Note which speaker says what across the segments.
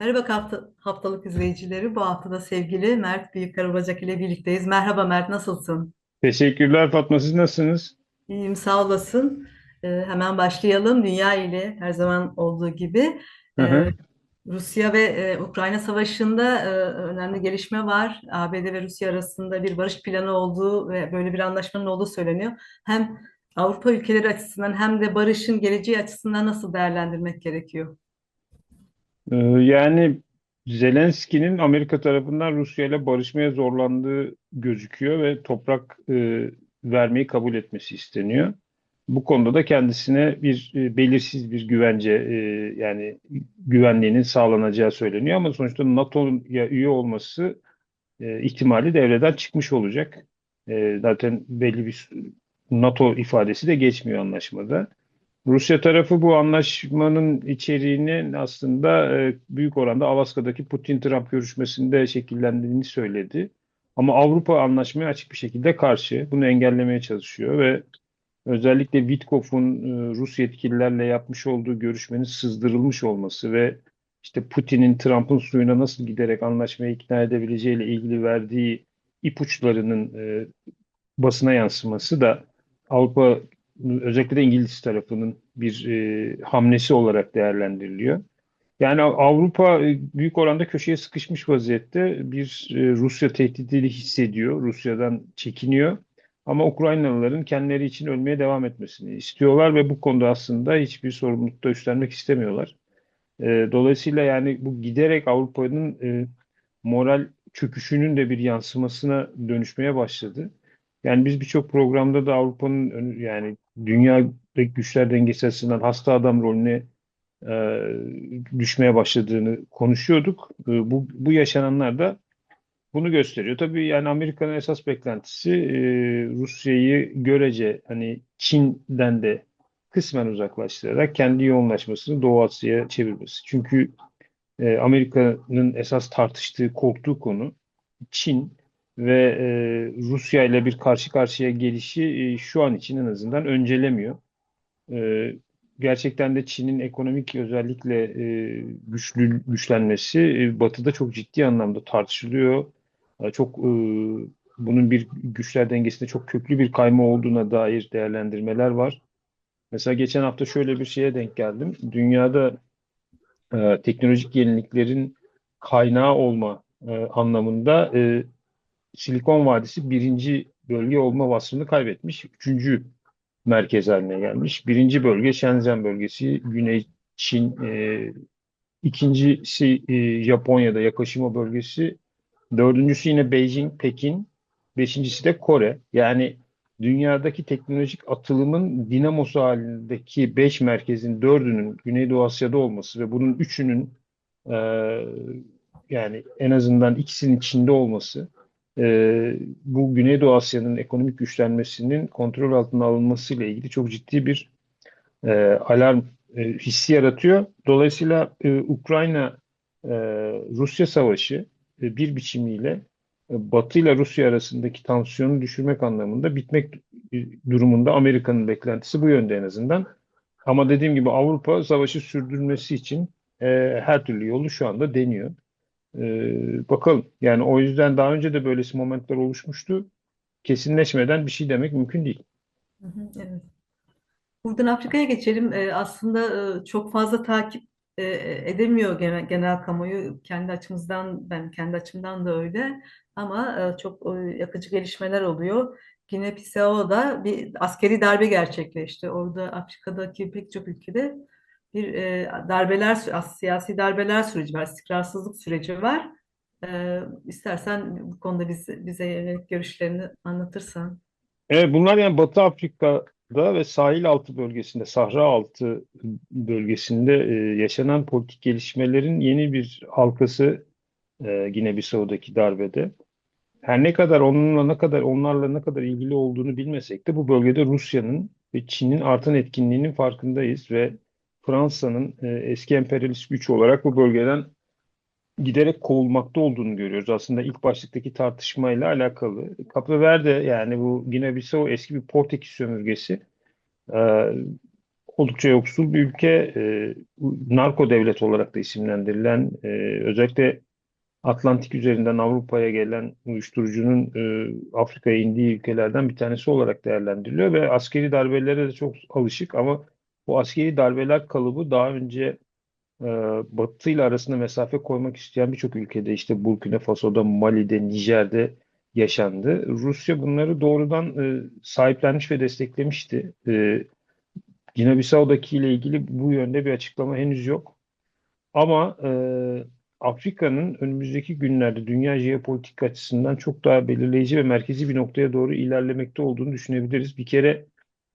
Speaker 1: Merhaba hafta, haftalık izleyicileri. Bu hafta da sevgili Mert Büyükkarabacak ile birlikteyiz. Merhaba Mert, nasılsın?
Speaker 2: Teşekkürler Fatma. Siz nasılsınız?
Speaker 1: İyiyim, sağ olasın. Ee, hemen başlayalım. Dünya ile her zaman olduğu gibi.
Speaker 2: Hı
Speaker 1: Ee,
Speaker 2: hı.
Speaker 1: Rusya ve e, Ukrayna Savaşı'nda e, önemli gelişme var. ABD ve Rusya arasında bir barış planı olduğu ve böyle bir anlaşmanın olduğu söyleniyor. Hem Avrupa ülkeleri açısından hem de barışın geleceği açısından nasıl değerlendirmek gerekiyor?
Speaker 2: Ee, yani Zelenski'nin Amerika tarafından Rusya ile barışmaya zorlandığı gözüküyor ve toprak e, vermeyi kabul etmesi isteniyor. Bu konuda da kendisine bir e, belirsiz bir güvence e, yani güvenliğinin sağlanacağı söyleniyor ama sonuçta NATO'ya üye olması e, ihtimali devreden çıkmış olacak. E, zaten belli bir NATO ifadesi de geçmiyor anlaşmada. Rusya tarafı bu anlaşmanın içeriğinin aslında e, büyük oranda Alaska'daki Putin-Trump görüşmesinde şekillendiğini söyledi. Ama Avrupa anlaşmaya açık bir şekilde karşı. Bunu engellemeye çalışıyor ve özellikle Witkoff'un e, Rus yetkililerle yapmış olduğu görüşmenin sızdırılmış olması ve işte Putin'in Trump'ın suyuna nasıl giderek anlaşmaya ikna edebileceğiyle ilgili verdiği ipuçlarının e, basına yansıması da Avrupa özellikle de İngiliz tarafının bir e, hamlesi olarak değerlendiriliyor. Yani Avrupa e, büyük oranda köşeye sıkışmış vaziyette bir e, Rusya tehdidini hissediyor, Rusya'dan çekiniyor. Ama Ukraynalıların kendileri için ölmeye devam etmesini istiyorlar ve bu konuda aslında hiçbir sorumluluk da üstlenmek istemiyorlar. E, dolayısıyla yani bu giderek Avrupa'nın moral çöküşünün de bir yansımasına dönüşmeye başladı. Yani biz birçok programda da Avrupa'nın yani dünyadaki güçler dengesi açısından hasta adam rolüne e, düşmeye başladığını konuşuyorduk. E, bu, bu yaşananlar da bunu gösteriyor. Tabii yani Amerika'nın esas beklentisi e, Rusya'yı görece hani Çin'den de kısmen uzaklaştırarak kendi yoğunlaşmasını Doğu Asya'ya çevirmesi. Çünkü e, Amerika'nın esas tartıştığı, korktuğu konu Çin ve e, Rusya ile bir karşı karşıya gelişi e, şu an için en azından öncelemiyor. E, gerçekten de Çin'in ekonomik özellikle e, güçlü güçlenmesi e, Batı'da çok ciddi anlamda tartışılıyor. E, çok e, bunun bir güçler dengesinde çok köklü bir kayma olduğuna dair değerlendirmeler var. Mesela geçen hafta şöyle bir şeye denk geldim. Dünyada e, teknolojik yeniliklerin kaynağı olma e, anlamında e, Silikon Vadisi birinci bölge olma vasfını kaybetmiş. Üçüncü merkez haline gelmiş. Birinci bölge Shenzhen bölgesi, Güney Çin, e, ikincisi e, Japonya'da Yakashima bölgesi, dördüncüsü yine Beijing, Pekin, beşincisi de Kore. Yani dünyadaki teknolojik atılımın dinamosu halindeki beş merkezin dördünün Güneydoğu Asya'da olması ve bunun üçünün e, yani en azından ikisinin içinde olması e, bu Güneydoğu Asya'nın ekonomik güçlenmesinin kontrol altına alınmasıyla ilgili çok ciddi bir e, alarm e, hissi yaratıyor. Dolayısıyla e, Ukrayna e, Rusya savaşı e, bir biçimiyle e, Batı ile Rusya arasındaki tansiyonu düşürmek anlamında bitmek e, durumunda Amerika'nın beklentisi bu yönde en azından. Ama dediğim gibi Avrupa savaşı sürdürmesi için e, her türlü yolu şu anda deniyor. Ee, bakalım. Yani o yüzden daha önce de böylesi momentler oluşmuştu. Kesinleşmeden bir şey demek mümkün değil.
Speaker 1: Hı evet. Buradan Afrika'ya geçelim. Ee, aslında e, çok fazla takip e, edemiyor genel, genel kamuoyu. Kendi açımızdan, ben kendi açımdan da öyle. Ama e, çok yakıcı gelişmeler oluyor. Gine-Bissau'da bir askeri darbe gerçekleşti. Orada Afrika'daki pek çok ülkede bir e, darbeler, siyasi darbeler süreci var, istikrarsızlık süreci var. E, istersen bu konuda bize, bize görüşlerini anlatırsan.
Speaker 2: Evet, bunlar yani Batı Afrika'da ve sahil altı bölgesinde, Sahra altı bölgesinde e, yaşanan politik gelişmelerin yeni bir halkası e, Gine-Bissau'daki darbede. Her ne kadar onunla ne kadar onlarla ne kadar ilgili olduğunu bilmesek de bu bölgede Rusya'nın ve Çin'in artan etkinliğinin farkındayız ve Fransa'nın e, eski emperyalist güç olarak bu bölgeden giderek kovulmakta olduğunu görüyoruz. Aslında ilk başlıktaki tartışmayla alakalı. Cape Verde yani bu Gine-Bissau eski bir Portekiz sömürgesi. Ee, oldukça yoksul bir ülke. E, narko devlet olarak da isimlendirilen, e, özellikle Atlantik üzerinden Avrupa'ya gelen uyuşturucunun e, Afrika'ya indiği ülkelerden bir tanesi olarak değerlendiriliyor ve askeri darbelere de çok alışık ama bu askeri darbeler kalıbı daha önce e, Batı ile arasında mesafe koymak isteyen birçok ülkede işte Burkina Faso'da, Mali'de, Nijer'de yaşandı. Rusya bunları doğrudan e, sahiplenmiş ve desteklemişti. E, Gine-Bissau'daki ile ilgili bu yönde bir açıklama henüz yok. Ama e, Afrika'nın önümüzdeki günlerde dünya jeopolitik açısından çok daha belirleyici ve merkezi bir noktaya doğru ilerlemekte olduğunu düşünebiliriz. Bir kere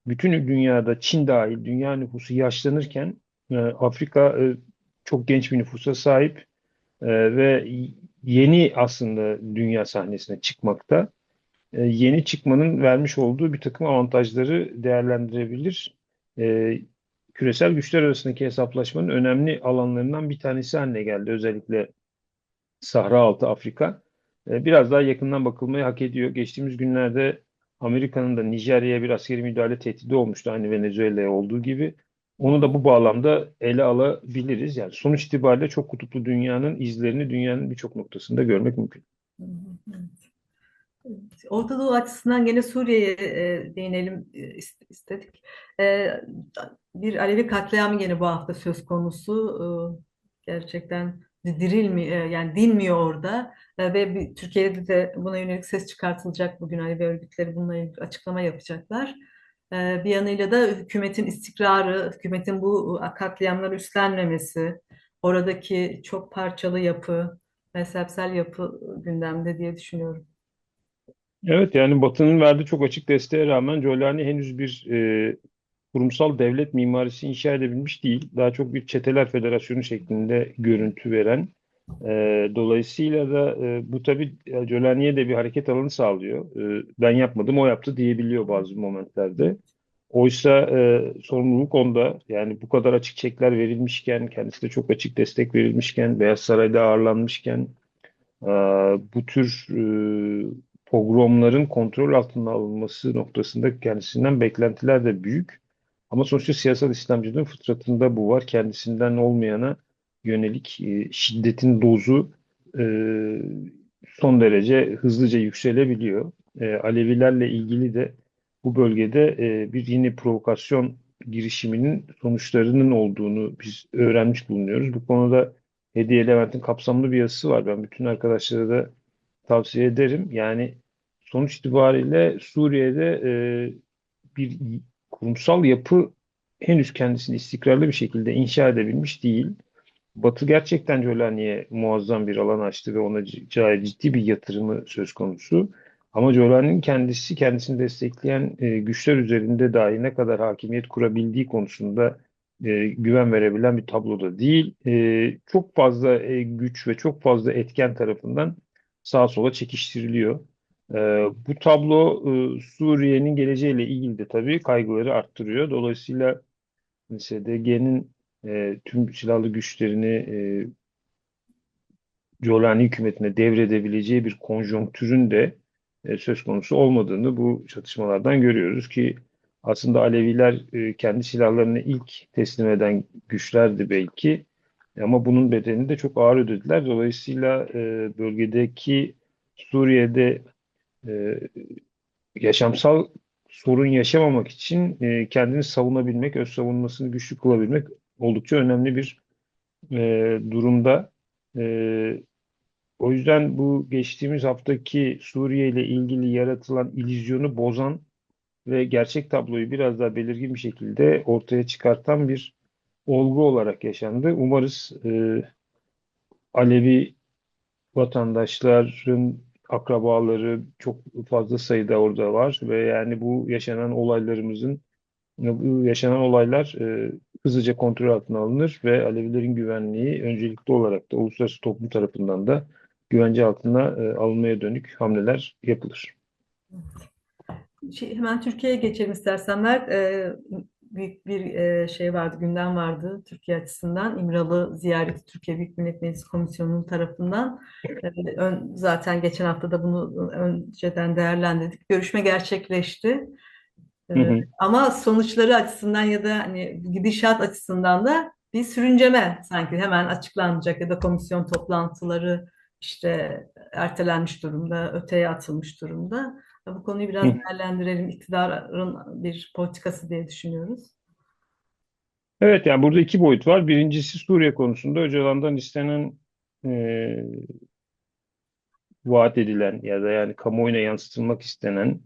Speaker 2: bütün dünyada Çin dahil dünya nüfusu yaşlanırken e, Afrika e, çok genç bir nüfusa sahip e, ve yeni aslında dünya sahnesine çıkmakta. E, yeni çıkmanın vermiş olduğu bir takım avantajları değerlendirebilir. E, küresel güçler arasındaki hesaplaşmanın önemli alanlarından bir tanesi haline geldi. Özellikle Sahra Altı Afrika. E, biraz daha yakından bakılmayı hak ediyor. Geçtiğimiz günlerde Amerika'nın da Nijerya'ya bir askeri müdahale tehdidi olmuştu. Aynı Venezuela'ya olduğu gibi. Onu da bu bağlamda ele alabiliriz. Yani sonuç itibariyle çok kutuplu dünyanın izlerini dünyanın birçok noktasında görmek mümkün.
Speaker 1: Evet. Orta Doğu açısından gene Suriye'ye e, değinelim e, ist- istedik. E, bir Alevi katliamı gene bu hafta söz konusu. E, gerçekten dirilmiyor, yani dinmiyor orada. E, ve bir, Türkiye'de de buna yönelik ses çıkartılacak bugün Alevi örgütleri bununla ilgili açıklama yapacaklar. E, bir yanıyla da hükümetin istikrarı, hükümetin bu katliamları üstlenmemesi, oradaki çok parçalı yapı, mezhepsel yapı gündemde diye düşünüyorum.
Speaker 2: Evet yani Batı'nın verdiği çok açık desteğe rağmen Giuliani henüz bir e, kurumsal devlet mimarisi inşa edebilmiş değil. Daha çok bir çeteler federasyonu şeklinde görüntü veren. E, dolayısıyla da e, bu tabii e, Giuliani'ye de bir hareket alanı sağlıyor. E, ben yapmadım o yaptı diyebiliyor bazı momentlerde. Oysa e, sorumluluk onda. Yani bu kadar açık çekler verilmişken, kendisi de çok açık destek verilmişken, Beyaz Saray'da ağırlanmışken e, bu tür e, pogromların kontrol altına alınması noktasında kendisinden beklentiler de büyük. Ama sonuçta siyasal İslamcılığın fıtratında bu var. Kendisinden olmayana yönelik e, şiddetin dozu e, son derece hızlıca yükselebiliyor. E, Alevilerle ilgili de bu bölgede bir yeni provokasyon girişiminin sonuçlarının olduğunu biz öğrenmiş bulunuyoruz. Bu konuda Hediye Levent'in kapsamlı bir yazısı var. Ben bütün arkadaşlara da tavsiye ederim. Yani sonuç itibariyle Suriye'de e, bir kurumsal yapı henüz kendisini istikrarlı bir şekilde inşa edebilmiş değil. Batı gerçekten Jolani'ye muazzam bir alan açtı ve ona ciddi bir yatırımı söz konusu. Ama Jolani'nin kendisi kendisini destekleyen e, güçler üzerinde dahi ne kadar hakimiyet kurabildiği konusunda e, güven verebilen bir tabloda değil. E, çok fazla e, güç ve çok fazla etken tarafından sağa sola çekiştiriliyor. E, bu tablo e, Suriye'nin geleceğiyle ilgili de tabii kaygıları arttırıyor. Dolayısıyla SDG'nin e, tüm silahlı güçlerini e, Jolani hükümetine devredebileceği bir konjonktürün de e, söz konusu olmadığını bu çatışmalardan görüyoruz ki aslında Aleviler kendi silahlarını ilk teslim eden güçlerdi belki ama bunun bedelini de çok ağır ödediler. Dolayısıyla bölgedeki Suriye'de e, yaşamsal sorun yaşamamak için e, kendini savunabilmek, öz savunmasını güçlü kılabilmek oldukça önemli bir e, durumda. E, o yüzden bu geçtiğimiz haftaki Suriye ile ilgili yaratılan illüzyonu bozan ve gerçek tabloyu biraz daha belirgin bir şekilde ortaya çıkartan bir olgu olarak yaşandı. Umarız e, Alevi vatandaşların akrabaları çok fazla sayıda orada var ve yani bu yaşanan olaylarımızın yaşanan olaylar e, hızlıca kontrol altına alınır ve Alevilerin güvenliği öncelikli olarak da uluslararası toplum tarafından da güvence altına e, alınmaya dönük hamleler yapılır.
Speaker 1: Şey, hemen Türkiye'ye geçelim istersen Mert. Ee, büyük bir şey vardı, gündem vardı Türkiye açısından. İmralı ziyareti Türkiye Büyük Millet Meclisi Komisyonu'nun tarafından. Zaten geçen hafta da bunu önceden değerlendirdik. Görüşme gerçekleşti.
Speaker 2: Hı hı.
Speaker 1: ama sonuçları açısından ya da hani gidişat açısından da bir sürünceme sanki hemen açıklanacak ya da komisyon toplantıları işte ertelenmiş durumda, öteye atılmış durumda. Bu konuyu biraz
Speaker 2: hı.
Speaker 1: değerlendirelim. İktidarın bir politikası diye düşünüyoruz.
Speaker 2: Evet yani burada iki boyut var. Birincisi Suriye konusunda Öcalan'dan istenen e, vaat edilen ya da yani kamuoyuna yansıtılmak istenen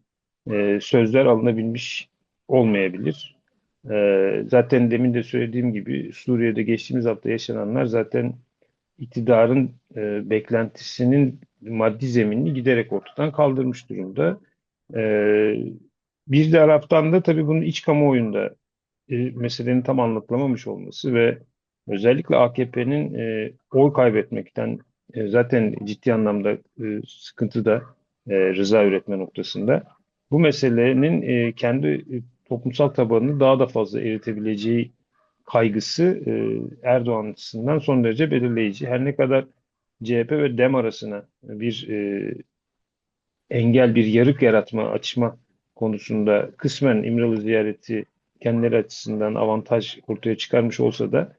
Speaker 2: e, sözler alınabilmiş olmayabilir. E, zaten demin de söylediğim gibi Suriye'de geçtiğimiz hafta yaşananlar zaten iktidarın e, beklentisinin maddi zeminini giderek ortadan kaldırmış durumda. E, bir taraftan da tabii bunun iç kamuoyunda e, meselenin tam anlatılamamış olması ve özellikle AKP'nin e, oy kaybetmekten e, zaten ciddi anlamda e, sıkıntıda e, rıza üretme noktasında bu meselenin e, kendi toplumsal tabanını daha da fazla eritebileceği kaygısı e, Erdoğan açısından son derece belirleyici. Her ne kadar CHP ve DEM arasına bir engel, bir yarık yaratma, açma konusunda kısmen İmralı ziyareti kendileri açısından avantaj ortaya çıkarmış olsa da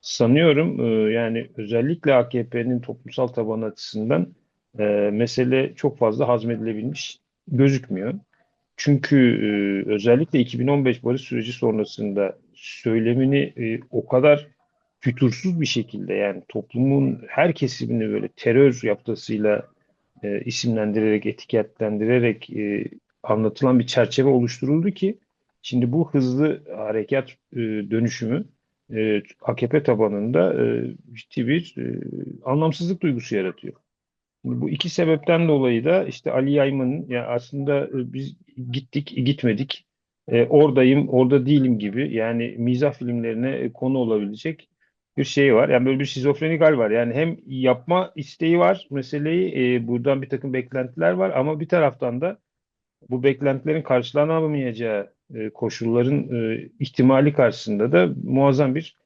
Speaker 2: sanıyorum e, yani özellikle AKP'nin toplumsal tabanı açısından e, mesele çok fazla hazmedilebilmiş gözükmüyor. Çünkü e, özellikle 2015 barış süreci sonrasında söylemini o kadar fütursuz bir şekilde yani toplumun her kesimini böyle terör yaptasıyla e, isimlendirerek, etiketlendirerek e, anlatılan bir çerçeve oluşturuldu ki şimdi bu hızlı harekat e, dönüşümü e, AKP tabanında e, ciddi bir e, anlamsızlık duygusu yaratıyor. Bu iki sebepten dolayı da işte Ali Yayman'ın ya aslında e, biz gittik gitmedik e, oradayım orada değilim gibi yani mizah filmlerine e, konu olabilecek bir şey var. Yani böyle bir şizofrenik hal var. Yani hem yapma isteği var meseleyi e, buradan bir takım beklentiler var ama bir taraftan da bu beklentilerin karşılanamayacağı e, koşulların e, ihtimali karşısında da muazzam bir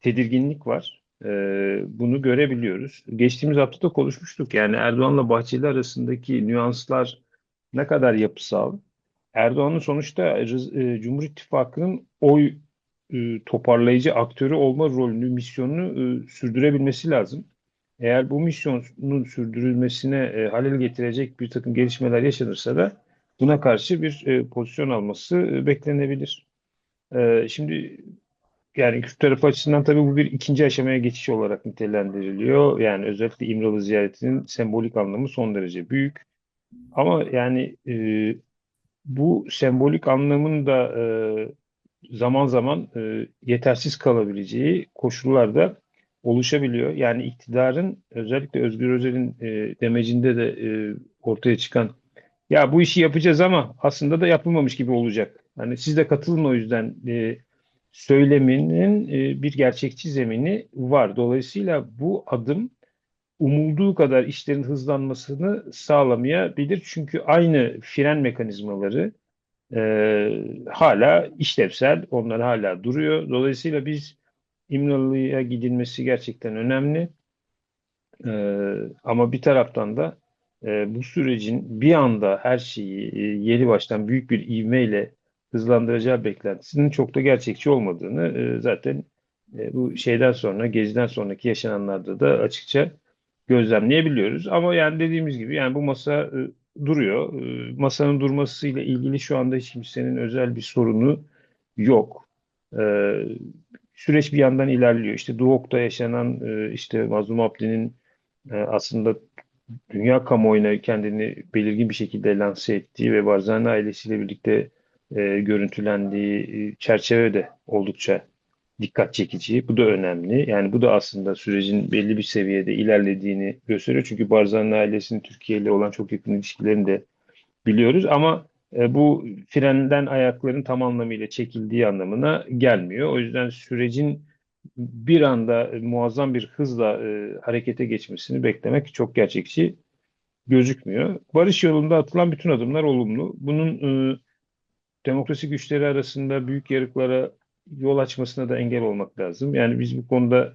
Speaker 2: tedirginlik var. Ee, bunu görebiliyoruz. Geçtiğimiz hafta da konuşmuştuk. Yani Erdoğan'la Bahçeli arasındaki nüanslar ne kadar yapısal. Erdoğan'ın sonuçta e, Cumhur İttifakı'nın oy e, toparlayıcı aktörü olma rolünü, misyonunu e, sürdürebilmesi lazım. Eğer bu misyonun sürdürülmesine e, halel getirecek bir takım gelişmeler yaşanırsa da buna karşı bir e, pozisyon alması beklenebilir. Şimdi yani Kürt tarafı açısından tabii bu bir ikinci aşamaya geçiş olarak nitelendiriliyor. Yani özellikle İmralı ziyaretinin sembolik anlamı son derece büyük. Ama yani e, bu sembolik anlamın da e, zaman zaman e, yetersiz kalabileceği koşullar da oluşabiliyor. Yani iktidarın özellikle Özgür Özel'in e, demecinde de e, ortaya çıkan ya bu işi yapacağız ama aslında da yapılmamış gibi olacak. Hani siz de katılın o yüzden e, söyleminin e, bir gerçekçi zemini var. Dolayısıyla bu adım umulduğu kadar işlerin hızlanmasını sağlamayabilir. Çünkü aynı fren mekanizmaları e, hala işlevsel, onlar hala duruyor. Dolayısıyla biz İmralı'ya gidilmesi gerçekten önemli. E, ama bir taraftan da e, bu sürecin bir anda her şeyi e, yeni baştan büyük bir ivmeyle hızlandıracağı beklentisinin çok da gerçekçi olmadığını e, zaten e, bu şeyden sonra, Gezi'den sonraki yaşananlarda da açıkça gözlemleyebiliyoruz. Ama yani dediğimiz gibi yani bu masa e, duruyor. E, masanın durmasıyla ilgili şu anda hiç kimsenin özel bir sorunu yok. E, süreç bir yandan ilerliyor. İşte Duhok'ta yaşanan e, işte Mazlum Abdi'nin e, aslında dünya kamuoyuna kendini belirgin bir şekilde lanse ettiği ve Barzani ailesiyle birlikte e, görüntülendiği e, çerçeve de oldukça dikkat çekici. Bu da önemli. Yani bu da aslında sürecin belli bir seviyede ilerlediğini gösteriyor. Çünkü Barzani ailesinin Türkiye ile olan çok yakın ilişkilerini de biliyoruz. Ama e, bu frenden ayakların tam anlamıyla çekildiği anlamına gelmiyor. O yüzden sürecin bir anda e, muazzam bir hızla e, harekete geçmesini beklemek çok gerçekçi gözükmüyor. Barış yolunda atılan bütün adımlar olumlu. Bunun e, demokrasi güçleri arasında büyük yarıklara yol açmasına da engel olmak lazım. Yani biz bu konuda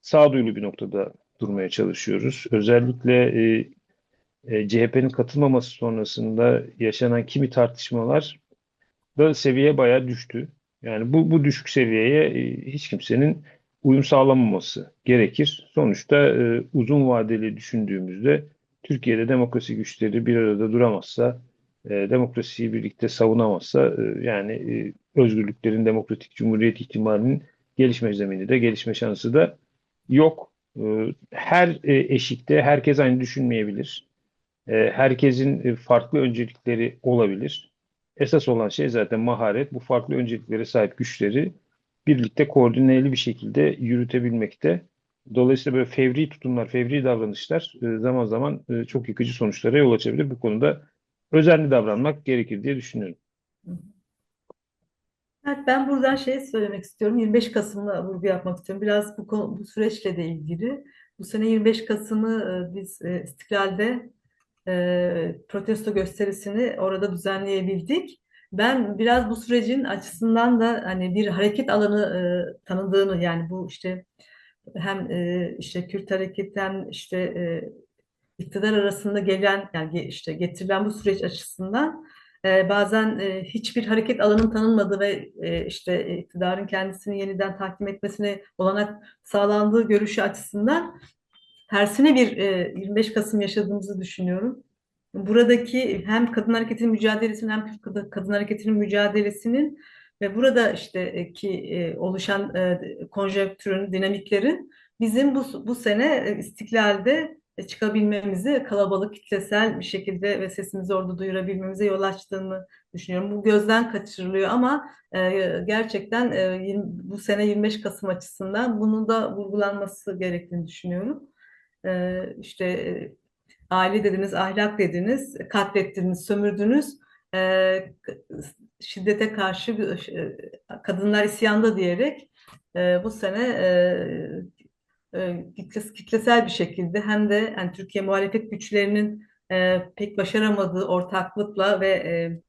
Speaker 2: sağduyulu bir noktada durmaya çalışıyoruz. Özellikle e, e, CHP'nin katılmaması sonrasında yaşanan kimi tartışmalar da seviye bayağı düştü. Yani bu, bu düşük seviyeye e, hiç kimsenin uyum sağlamaması gerekir. Sonuçta e, uzun vadeli düşündüğümüzde Türkiye'de demokrasi güçleri bir arada duramazsa, e, demokrasiyi birlikte savunamazsa e, yani e, özgürlüklerin, demokratik cumhuriyet ihtimalinin gelişme zemini de gelişme şansı da yok. Her eşikte herkes aynı düşünmeyebilir. Herkesin farklı öncelikleri olabilir. Esas olan şey zaten maharet. Bu farklı önceliklere sahip güçleri birlikte koordineli bir şekilde yürütebilmekte. Dolayısıyla böyle fevri tutumlar, fevri davranışlar zaman zaman çok yıkıcı sonuçlara yol açabilir. Bu konuda özenli davranmak gerekir diye düşünüyorum.
Speaker 1: Evet, ben buradan şey söylemek istiyorum. 25 Kasım'la vurgu yapmak istiyorum. Biraz bu, konu, bu süreçle de ilgili. Bu sene 25 Kasım'ı e, biz e, İstiklal'de e, protesto gösterisini orada düzenleyebildik. Ben biraz bu sürecin açısından da hani bir hareket alanı e, tanıdığını yani bu işte hem e, işte Kürt hareketten işte e, iktidar arasında gelen yani işte getirilen bu süreç açısından e, bazen e, hiçbir hareket alanının tanınmadığı ve e, işte iktidarın kendisini yeniden tahkim etmesine olanak sağlandığı görüşü açısından tersine bir e, 25 Kasım yaşadığımızı düşünüyorum. Buradaki hem kadın hareketinin mücadelesinin hem kadın hareketinin mücadelesinin ve burada işte e, ki e, oluşan e, konjonktürün, dinamiklerin bizim bu, bu sene e, istiklalde e, çıkabilmemizi, kalabalık, kitlesel bir şekilde ve sesimizi orada duyurabilmemize yol açtığını düşünüyorum. Bu gözden kaçırılıyor ama e, gerçekten e, 20, bu sene 25 Kasım açısından bunun da vurgulanması gerektiğini düşünüyorum. E, işte e, aile dediniz, ahlak dediniz, katlettiniz, sömürdünüz. E, şiddete karşı e, kadınlar isyanda diyerek e, bu sene e, e, kitlesel bir şekilde hem de yani Türkiye muhalefet güçlerinin e, pek başaramadığı ortaklıkla ve e,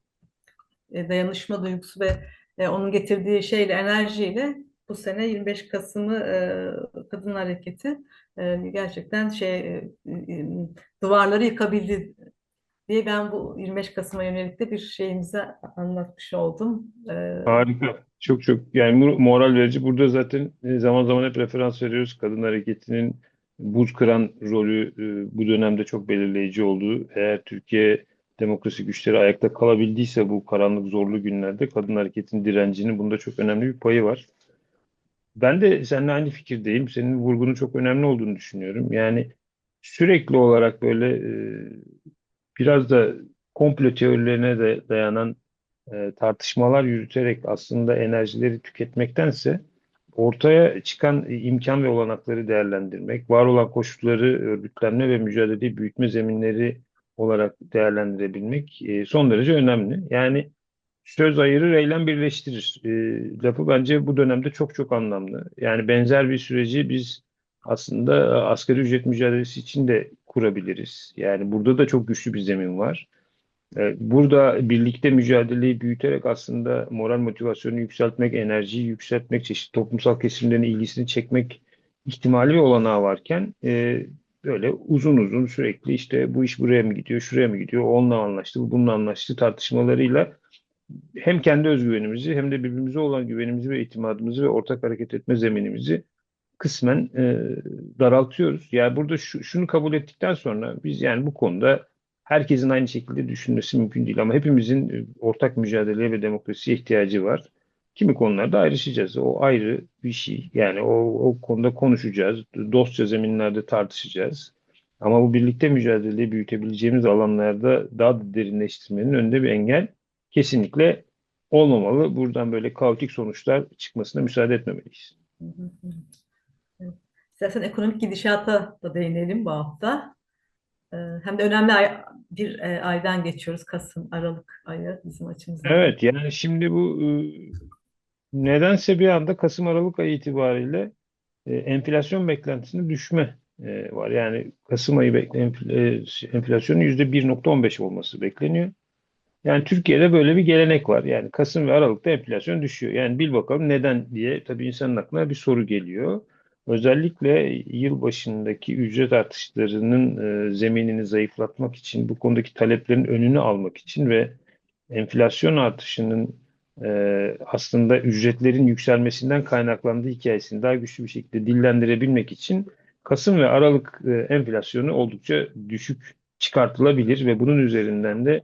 Speaker 1: e, dayanışma duygusu ve e, onun getirdiği şeyle enerjiyle bu sene 25 Kasım'ı e, kadın hareketi e, gerçekten şey e, e, duvarları yıkabildi diye ben bu 25 Kasım'a yönelik de bir şeyimize anlatmış oldum. E,
Speaker 2: Harika. Çok çok yani mo- moral verici. Burada zaten e, zaman zaman hep referans veriyoruz. Kadın hareketinin buz kıran rolü e, bu dönemde çok belirleyici oldu. Eğer Türkiye demokrasi güçleri ayakta kalabildiyse bu karanlık zorlu günlerde kadın hareketinin direncinin bunda çok önemli bir payı var. Ben de seninle aynı fikirdeyim. Senin vurgunun çok önemli olduğunu düşünüyorum. Yani sürekli olarak böyle e, biraz da komplo teorilerine de dayanan e, tartışmalar yürüterek aslında enerjileri tüketmektense ortaya çıkan imkan ve olanakları değerlendirmek, var olan koşulları örgütlenme ve mücadeleyi büyütme zeminleri olarak değerlendirebilmek e, son derece önemli. Yani söz ayırır, eylem birleştirir. E, lafı bence bu dönemde çok çok anlamlı. Yani benzer bir süreci biz aslında asgari ücret mücadelesi için de kurabiliriz. Yani burada da çok güçlü bir zemin var. E, Burada birlikte mücadeleyi büyüterek aslında moral motivasyonu yükseltmek, enerjiyi yükseltmek, çeşitli toplumsal kesimlerin ilgisini çekmek ihtimali ve olanağı varken e, böyle uzun uzun sürekli işte bu iş buraya mı gidiyor, şuraya mı gidiyor, onunla anlaştı, bu bununla anlaştı tartışmalarıyla hem kendi özgüvenimizi hem de birbirimize olan güvenimizi ve itimadımızı ve ortak hareket etme zeminimizi kısmen e, daraltıyoruz. Yani burada şu, şunu kabul ettikten sonra biz yani bu konuda herkesin aynı şekilde düşünmesi mümkün değil ama hepimizin e, ortak mücadeleye ve demokrasiye ihtiyacı var. Kimi konularda ayrışacağız. O ayrı bir şey. Yani o, o konuda konuşacağız. Dostça zeminlerde tartışacağız. Ama bu birlikte mücadeleyi büyütebileceğimiz alanlarda daha da derinleştirmenin önünde bir engel kesinlikle olmamalı. Buradan böyle kaotik sonuçlar çıkmasına müsaade etmemeliyiz.
Speaker 1: hı. Evet. İstersen ekonomik gidişata da değinelim bu hafta. E, hem de önemli bir e, aydan geçiyoruz. Kasım, Aralık ayı bizim açımızdan.
Speaker 2: Evet yani şimdi bu e, nedense bir anda Kasım Aralık ayı itibariyle e, enflasyon beklentisinde düşme e, var. Yani Kasım ayı bekle, enfl- enflasyonun %1.15 olması bekleniyor. Yani Türkiye'de böyle bir gelenek var. Yani Kasım ve Aralık'ta enflasyon düşüyor. Yani bil bakalım neden diye tabii insanın aklına bir soru geliyor. Özellikle yıl başındaki ücret artışlarının e, zeminini zayıflatmak için, bu konudaki taleplerin önünü almak için ve enflasyon artışının e, aslında ücretlerin yükselmesinden kaynaklandığı hikayesini daha güçlü bir şekilde dillendirebilmek için Kasım ve Aralık e, enflasyonu oldukça düşük çıkartılabilir ve bunun üzerinden de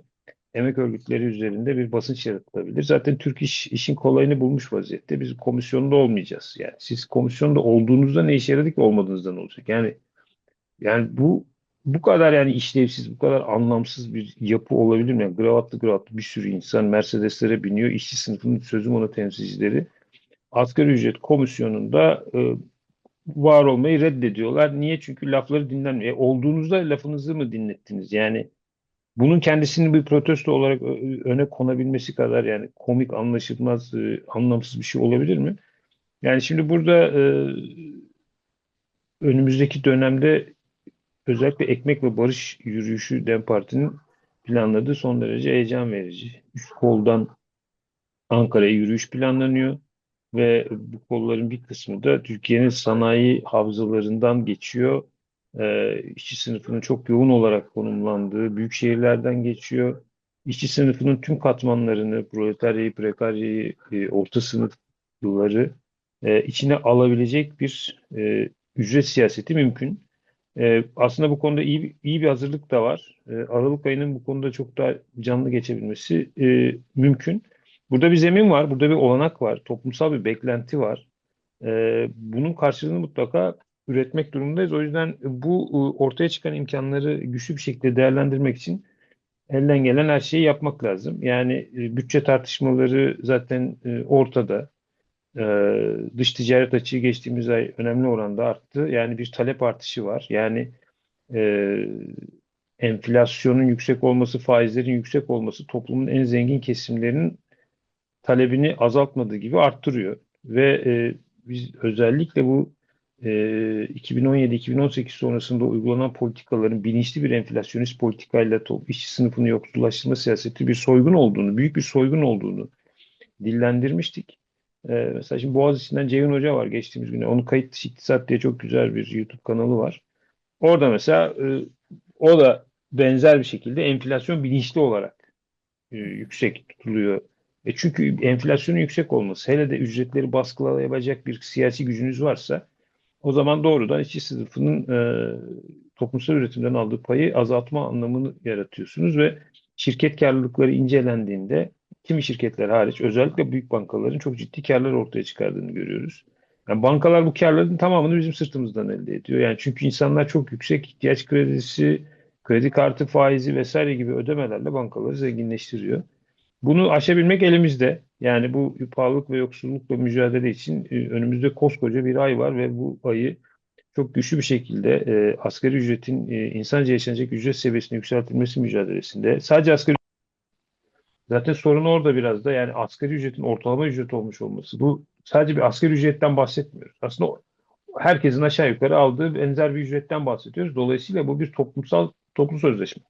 Speaker 2: emek örgütleri üzerinde bir basınç yaratılabilir. Zaten Türk iş işin kolayını bulmuş vaziyette. Biz komisyonda olmayacağız. Yani siz komisyonda olduğunuzda ne işe yaradı ki olmadığınızda ne olacak? Yani yani bu bu kadar yani işlevsiz, bu kadar anlamsız bir yapı olabilir mi? Yani gravatlı gravatlı bir sürü insan Mercedes'lere biniyor. İşçi sınıfının sözüm ona temsilcileri. Asgari ücret komisyonunda e, var olmayı reddediyorlar. Niye? Çünkü lafları dinlenmiyor. E, olduğunuzda lafınızı mı dinlettiniz? Yani bunun kendisinin bir protesto olarak öne konabilmesi kadar yani komik, anlaşılmaz, e, anlamsız bir şey olabilir mi? Yani şimdi burada e, önümüzdeki dönemde özellikle Ekmek ve Barış yürüyüşü DEM Parti'nin planladığı son derece heyecan verici. Üç koldan Ankara'ya yürüyüş planlanıyor ve bu kolların bir kısmı da Türkiye'nin sanayi havzalarından geçiyor. Ee, işçi sınıfının çok yoğun olarak konumlandığı büyük şehirlerden geçiyor. İşçi sınıfının tüm katmanlarını, proletaryayı, prekaryayı, e, orta sınıfları e, içine alabilecek bir e, ücret siyaseti mümkün. E, aslında bu konuda iyi, iyi bir hazırlık da var. E, Aralık ayının bu konuda çok daha canlı geçebilmesi e, mümkün. Burada bir zemin var, burada bir olanak var, toplumsal bir beklenti var. E, bunun karşılığını mutlaka üretmek durumundayız. O yüzden bu e, ortaya çıkan imkanları güçlü bir şekilde değerlendirmek için elden gelen her şeyi yapmak lazım. Yani e, bütçe tartışmaları zaten e, ortada. Dış ticaret açığı geçtiğimiz ay önemli oranda arttı. Yani bir talep artışı var. Yani enflasyonun yüksek olması, faizlerin yüksek olması toplumun en zengin kesimlerinin talebini azaltmadığı gibi arttırıyor. Ve biz özellikle bu 2017-2018 sonrasında uygulanan politikaların bilinçli bir enflasyonist politikayla top, işçi sınıfını yoksullaştırma siyaseti bir soygun olduğunu, büyük bir soygun olduğunu dillendirmiştik. Ee, mesela şimdi Boğaziçi'nden Ceyhun Hoca var geçtiğimiz günde. Onun Kayıt Dışı İktisat diye çok güzel bir YouTube kanalı var. Orada mesela e, o da benzer bir şekilde enflasyon bilinçli olarak e, yüksek tutuluyor. E çünkü enflasyonun yüksek olması, hele de ücretleri baskılayabilecek bir siyasi gücünüz varsa o zaman doğrudan işçi sınıfının e, toplumsal üretimden aldığı payı azaltma anlamını yaratıyorsunuz ve şirket karlılıkları incelendiğinde kimi şirketler hariç özellikle büyük bankaların çok ciddi karlar ortaya çıkardığını görüyoruz. Yani bankalar bu karların tamamını bizim sırtımızdan elde ediyor. Yani çünkü insanlar çok yüksek ihtiyaç kredisi, kredi kartı faizi vesaire gibi ödemelerle bankaları zenginleştiriyor. Bunu aşabilmek elimizde. Yani bu pahalılık ve yoksullukla mücadele için e, önümüzde koskoca bir ay var ve bu ayı çok güçlü bir şekilde e, asgari ücretin e, insanca yaşanacak ücret seviyesine yükseltilmesi mücadelesinde sadece asgari zaten sorun orada biraz da yani asgari ücretin ortalama ücret olmuş olması. Bu sadece bir asgari ücretten bahsetmiyoruz. Aslında herkesin aşağı yukarı aldığı benzer bir ücretten bahsediyoruz. Dolayısıyla bu bir toplumsal toplu sözleşme.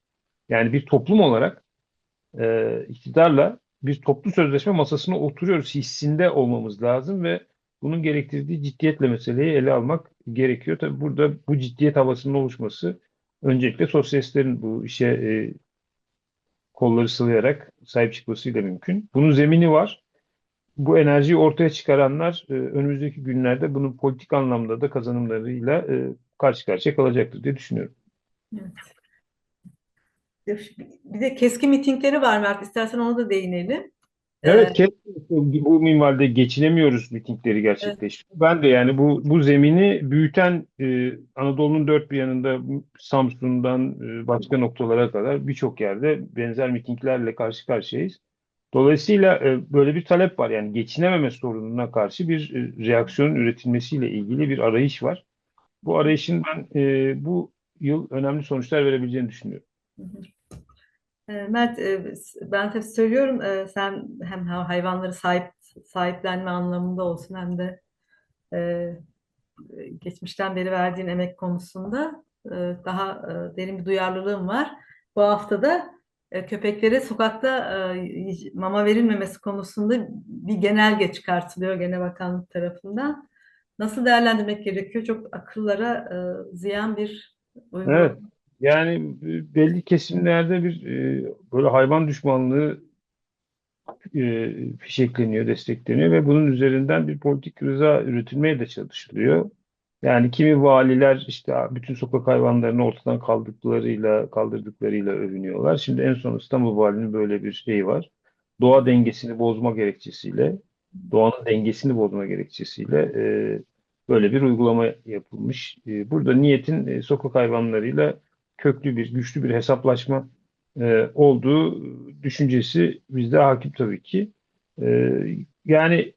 Speaker 2: Yani bir toplum olarak e, iktidarla bir toplu sözleşme masasına oturuyoruz hissinde olmamız lazım ve bunun gerektirdiği ciddiyetle meseleyi ele almak gerekiyor. Tabii burada bu ciddiyet havasının oluşması öncelikle sosyalistlerin bu işe e, kolları sıvayarak sahip çıkmasıyla mümkün. Bunun zemini var. Bu enerjiyi ortaya çıkaranlar e, önümüzdeki günlerde bunun politik anlamda da kazanımlarıyla e, karşı karşıya kalacaktır diye düşünüyorum.
Speaker 1: Evet. Bir de KESKİ mitingleri var Mert. İstersen ona da değinelim.
Speaker 2: Evet,
Speaker 1: Ee,
Speaker 2: kesinlikle bu minvalde geçinemiyoruz mitingleri gerçekleştiriyor. Ben de yani bu bu zemini büyüten e, Anadolu'nun dört bir yanında Samsun'dan e, başka noktalara kadar birçok yerde benzer mitinglerle karşı karşıyayız. Dolayısıyla e, böyle bir talep var. Yani geçinememe sorununa karşı bir e, reaksiyonun üretilmesiyle ilgili bir arayış var. Bu arayışın ben e, bu yıl önemli sonuçlar verebileceğini düşünüyorum.
Speaker 1: Hı hı. Ee, Mert, e, ben tabii söylüyorum e, sen hem hayvanları sahip sahiplenme anlamında olsun hem de e, geçmişten beri verdiğin emek konusunda daha derin bir duyarlılığım var. Bu hafta da köpeklere sokakta mama verilmemesi konusunda bir genelge çıkartılıyor Gene Bakanlık tarafından. Nasıl değerlendirmek gerekiyor? Çok akıllara ziyan bir
Speaker 2: Evet. Yani belli kesimlerde bir e, böyle hayvan düşmanlığı e, fişekleniyor, destekleniyor ve bunun üzerinden bir politik rıza üretilmeye de çalışılıyor. Yani kimi valiler işte bütün sokak hayvanlarını ortadan kaldırdıklarıyla, kaldırdıklarıyla övünüyorlar. Şimdi en son İstanbul Valinin böyle bir şeyi var. Doğa dengesini bozma gerekçesiyle, doğanın dengesini bozma gerekçesiyle e, böyle bir uygulama yapılmış. E, burada niyetin e, sokak hayvanlarıyla köklü bir, güçlü bir hesaplaşma e, olduğu düşüncesi bizde hakim tabii ki. E, yani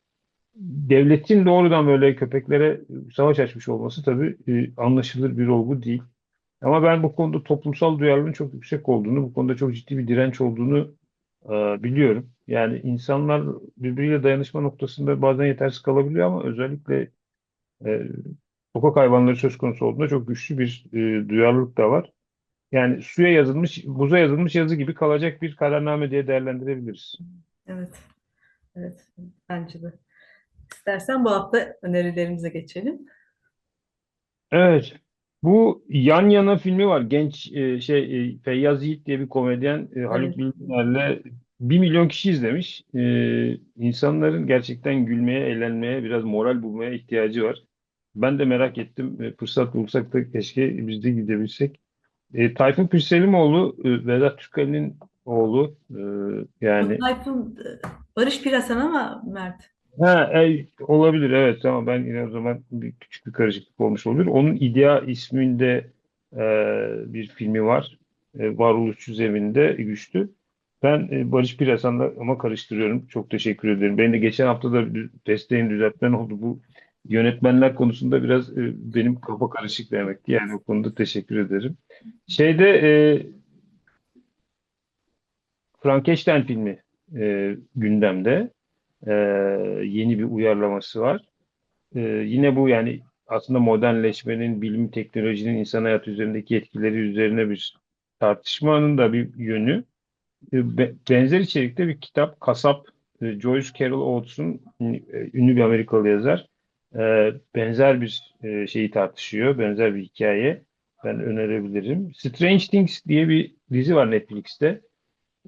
Speaker 2: devletin doğrudan böyle köpeklere savaş açmış olması tabii e, anlaşılır bir olgu değil. Ama ben bu konuda toplumsal duyarlılığın çok yüksek olduğunu, bu konuda çok ciddi bir direnç olduğunu e, biliyorum. Yani insanlar birbiriyle dayanışma noktasında bazen yetersiz kalabiliyor ama özellikle e, sokak hayvanları söz konusu olduğunda çok güçlü bir e, duyarlılık da var. Yani suya yazılmış, buza yazılmış yazı gibi kalacak bir kararname diye değerlendirebiliriz.
Speaker 1: Evet, evet bence de. İstersen bu hafta önerilerimize geçelim.
Speaker 2: Evet. Bu Yan Yana filmi var. Genç e, şey e, Feyyaz Yiğit diye bir komedyen e, Haluk Bilginer'le bir milyon kişi izlemiş. E, insanların gerçekten gülmeye, eğlenmeye, biraz moral bulmaya ihtiyacı var. Ben de merak ettim. E, fırsat bulsak da keşke biz de gidebilsek. E, Tayfun Pirselimoğlu, e, Vedat Türkali'nin oğlu. E, yani
Speaker 1: Tayfun e, Barış Pirasan ama Mert.
Speaker 2: Ha, e, olabilir evet tamam ben yine o zaman bir küçük bir karışıklık olmuş olabilir. Onun İdea isminde e, bir filmi var. E, Varoluşçu Zemin'de güçlü. Ben e, Barış Pirasan'la ama karıştırıyorum. Çok teşekkür ederim. Benim de geçen hafta da desteğin düzeltmen oldu. Bu yönetmenler konusunda biraz e, benim kafa karışık demekti. Yani o konuda teşekkür ederim. Şeyde e, Frankenstein filmi e, gündemde. E, yeni bir uyarlaması var. Ee, yine bu yani aslında modernleşmenin, bilim, teknolojinin insan hayatı üzerindeki etkileri üzerine bir tartışmanın da bir yönü. Be- benzer içerikte bir kitap, Kasap, e, Joyce Carol Oates'un e, ünlü bir Amerikalı yazar. E, benzer bir e, şeyi tartışıyor, benzer bir hikaye. Ben önerebilirim. Strange Things diye bir dizi var Netflix'te.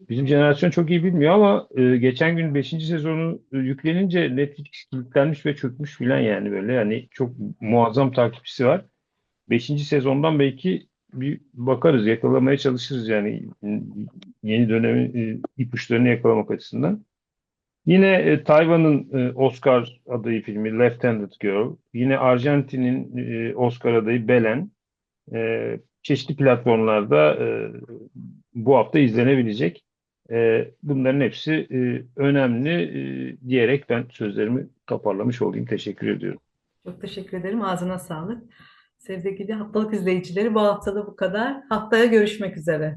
Speaker 2: Bizim jenerasyon çok iyi bilmiyor ama e, geçen gün beşinci sezonu e, yüklenince Netflix kilitlenmiş ve çökmüş filan yani böyle. Yani çok muazzam takipçisi var. Beşinci sezondan belki bir bakarız, yakalamaya çalışırız yani yeni dönemin e, ipuçlarını yakalamak açısından. Yine e, Tayvan'ın e, Oscar adayı filmi Left-Handed Girl. Yine Arjantin'in e, Oscar adayı Belen. E, çeşitli platformlarda e, bu hafta izlenebilecek. E, bunların hepsi e, önemli e, diyerek ben sözlerimi toparlamış olayım. Teşekkür ediyorum.
Speaker 1: Çok teşekkür ederim. Ağzına sağlık. Sevgili haftalık izleyicileri bu hafta da bu kadar. Haftaya görüşmek üzere.